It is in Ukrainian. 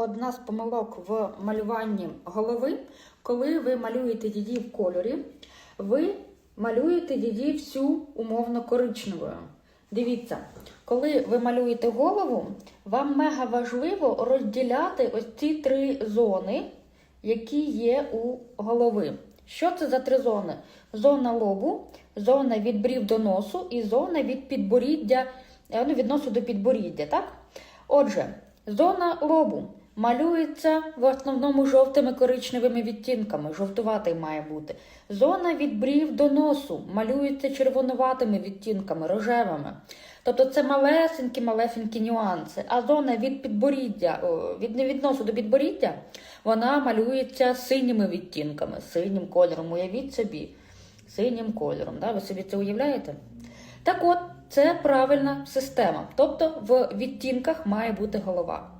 Одна з помилок в малюванні голови, коли ви малюєте її в кольорі, ви малюєте її всю умовно коричневою. Дивіться, коли ви малюєте голову, вам мега важливо розділяти ось ці три зони, які є у голови. Що це за три зони? Зона лобу, зона від брів до носу і зона від підборіддя, е, ну, від носу до підборіддя, так? Отже, зона лобу малюється в основному жовтими коричневими відтінками, жовтуватий має бути. Зона від брів до носу малюється червонуватими відтінками, рожевими. Тобто це малесенькі, малесенькі нюанси. А зона від підборіддя, від, від носу до підборіддя, вона малюється синіми відтінками, синім кольором. Уявіть собі, синім кольором. Да? Ви собі це уявляєте? Так от, це правильна система. Тобто в відтінках має бути голова.